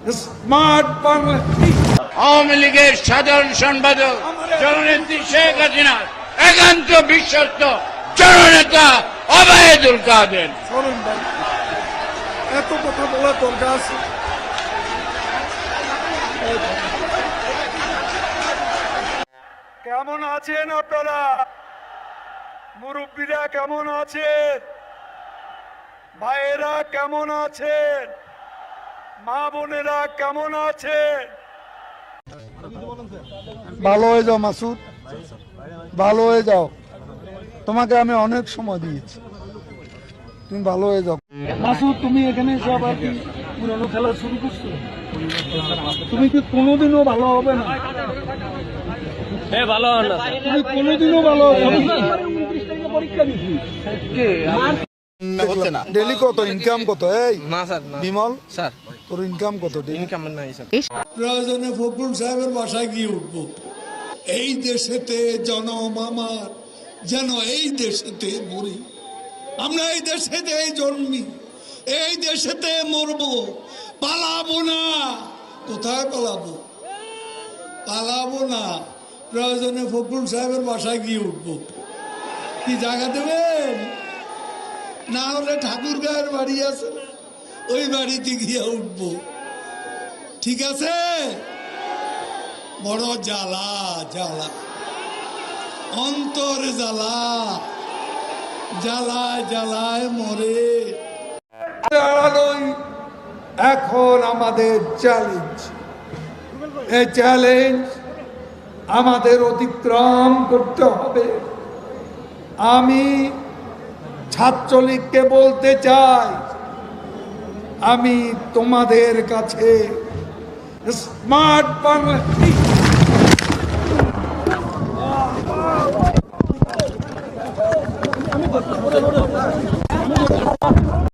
Smart Bangla Awami লীগের সাধারণ সম্পাদক জননেত্রী শেখ হাসিনা একান্ত বিশ্বস্ত জননেতা অবায়দুল কাদের। এত কথা বলা দরকার আছে। কেমন আছেন আপনারা? মুরব্বীরা কেমন আছেন? ভাইয়েরা কেমন আছেন? মা বোনেরা কেমন আছেন ভালো হয়ে যাও মাসুদ। ভালো হয়ে যাও। তোমাকে আমি অনেক সময় দিয়েছি। তুমি ভালো হয়ে যাও। মাসুদ তুমি এখানে এসে আবার কি পুরনো খেলা শুরু করছ? তুমি কি কোনোদিনও ভালো হবে না? ভালো তুমি কোনোদিনও ভালো হবে না? পরীক্ষা দিচ্ছি। ডেলি কত? ইনকাম কত? এই না স্যার বিমল? স্যার। তোর ইনকাম কত ইনকাম নাই স্যার প্রয়োজনে ফখরুল সাহেবের বাসায় গিয়ে উঠব? এই দেশেতে জনম আমার যেন এই দেশেতে মরি। আমরা এই দেশেতে জন্মি এই দেশেতে মরব। পালাবো না। কোথায় পালাবো? পালাবো না। প্রয়োজনে ফখরুল সাহেবের বাসায় গিয়ে উঠব? কি জায়গা দেবেন? না হলে ঠাকুর গায়ের বাড়ি আছে। ওই বাড়িতে গিয়ে উঠবো। ঠিক আছে? বড় জ্বালা জ্বালা। অন্তর জ্বালা। জ্বালায় জ্বালায় মরে। এখন আমাদের চ্যালেঞ্জ এই চ্যালেঞ্জ আমাদের অতিক্রম করতে হবে। আমি ছাত্রলীগকে বলতে চাই আমি তোমাদের কাছে স্মার্ট বাংলা